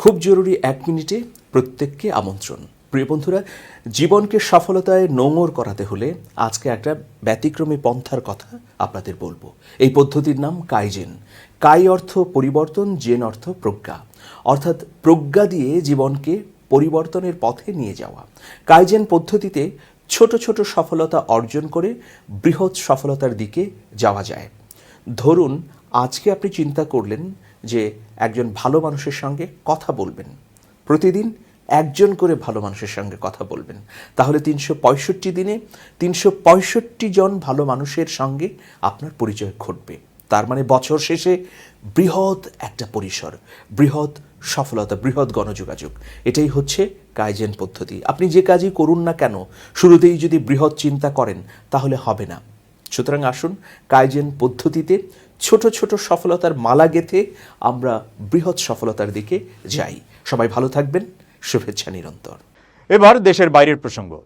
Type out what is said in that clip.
খুব জরুরি এক মিনিটে প্রত্যেককে আমন্ত্রণ। প্রিয় বন্ধুরা, জীবনকে সফলতায় নোঙর করাতে হলে আজকে একটা ব্যতিক্রমী পন্থার কথা আপনাদের বলব। এই পদ্ধতির নাম কাইজেন। কাই অর্থ পরিবর্তন, জেন অর্থ প্রজ্ঞা। অর্থাৎ প্রজ্ঞা দিয়ে জীবনকে পরিবর্তনের পথে নিয়ে যাওয়া। কাইজেন পদ্ধতিতে ছোট ছোট সফলতা অর্জন করে বৃহৎ সফলতার দিকে যাওয়া যায়। ধরুন, আজকে আপনি চিন্তা করলেন যে একজন ভালো মানুষের সঙ্গে কথা বলবেন। প্রতিদিন একজন করে ভালো মানুষের সঙ্গে কথা বলবেন। তাহলে তিনশো পঁয়ষট্টি দিনে তিনশো পঁয়ষট্টি জন ভালো মানুষের সঙ্গে আপনার পরিচয় ঘটবে। তার মানে বছর শেষে বৃহৎ একটা পরিসর, বৃহৎ সফলতা, বৃহৎ গণযোগাযোগ। এটাই হচ্ছে কাইজেন পদ্ধতি। আপনি যে কাজই করুন না কেন, শুরুতেই যদি বৃহৎ চিন্তা করেন, তাহলে হবে না। সুতরাং আসুন কাইজেন পদ্ধতিতে ছোট ছোট সফলতার মালা গেঁথে আমরা বৃহৎ সফলতার দিকে যাই। সবাই ভালো থাকবেন। শুভেচ্ছা নিরন্তর। এবার দেশের বাইরের প্রসঙ্গ।